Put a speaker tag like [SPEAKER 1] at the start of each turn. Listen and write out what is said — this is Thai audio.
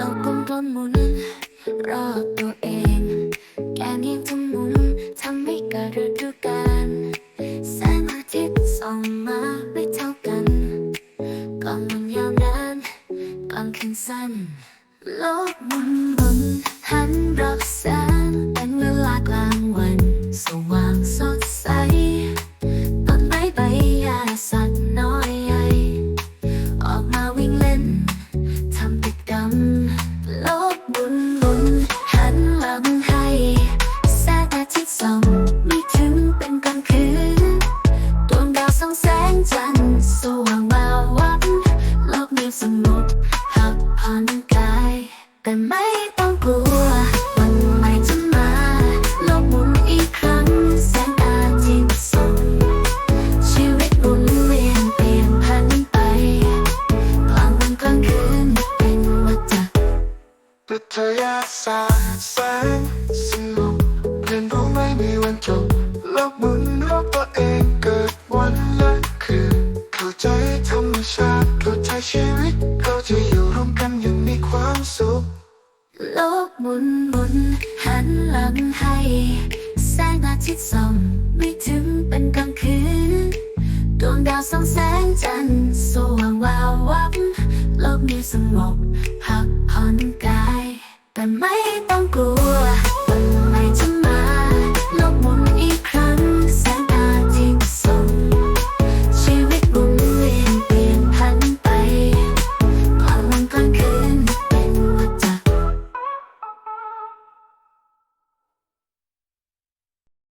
[SPEAKER 1] โลกกลมกลมหมุนรอบตัวเอง แกนี้ทุมุมทำให้เกิดฤดูกาลแสงอาทิตย์ส่องมาไม่เท่ากันกลางวันยาวนานกลางคืนสั้นลกมุนมุนหันรอบแสง สงบพักผ่อนกายแต่ไม่ต้องกลัว วันใหม่จะมา โลกหมุนอีกครั้ง แสงอาทิตย์ส่องชีวิตหมุนเวียนเปลี่ยนพันไปกลางวันกลางคืนเป็นวัฏจักร
[SPEAKER 2] วิทยาศาสตร์แสงสนุกเรียนรู้ไม่มีวันจบโลกหมุนรอบตัวเอง
[SPEAKER 1] หมุนหมุนหันหลังให้ แสงอาทิตย์ส่องไม่ถึงเป็นกลางคืน ดวงดาวส่องแสงจันทร์สว่างวาววับ โลกนี้สงบพักผ่อนกาย แต่ไม่ต้องกลัว